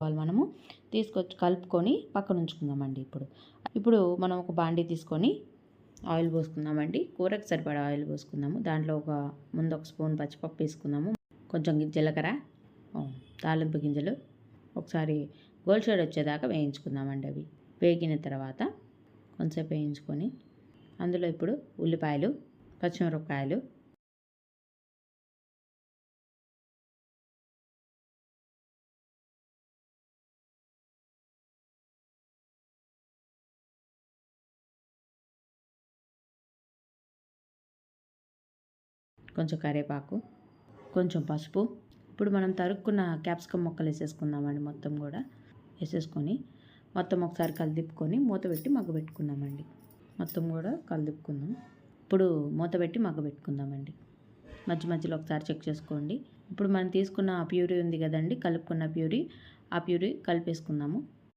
వాళ్ళు మనము తీసుకొచ్చి కలుపుకొని పక్కన ఉంచుకుందామండి ఇప్పుడు. ఇప్పుడు మనం ఒక బాండీ తీసుకొని ఆయిల్ పోసుకుందామండి. కూరకు సరిపడా ఆయిల్ పోసుకుందాము. దాంట్లో ఒక ముందు ఒక స్పూన్ పచ్చిపప్పు వేసుకుందాము. కొంచెం జీలకర్ర తాలింపు గింజలు ఒకసారి గోల్డ్ షేడ్ వచ్చేదాకా వేయించుకుందామండి అవి. వేగిన తర్వాత కొంచెంసేపు వేయించుకొని అందులో ఇప్పుడు ఉల్లిపాయలు పచ్చిమిరపకాయలు కొంచెం కరివేపాకు కొంచెం పసుపు. ఇప్పుడు మనం తరుక్కున్న క్యాప్సికమ్ మొక్కలు వేసేసుకుందామండి మొత్తం కూడా. వేసేసుకొని మొత్తం ఒకసారి కలిదిప్పుకొని మూత పెట్టి మగ్గబెట్టుకుందామండి మొత్తం కూడా కలిదిప్పుకుందాం. ఇప్పుడు మూత పెట్టి మగ్గబెట్టుకుందామండి మధ్య మధ్యలో ఒకసారి చెక్ చేసుకోండి. ఇప్పుడు మనం తీసుకున్న ప్యూరీ ఉంది కదండి కలుపుకున్న ప్యూరీ ఆ ప్యూరీ కలిపేసుకుందాము.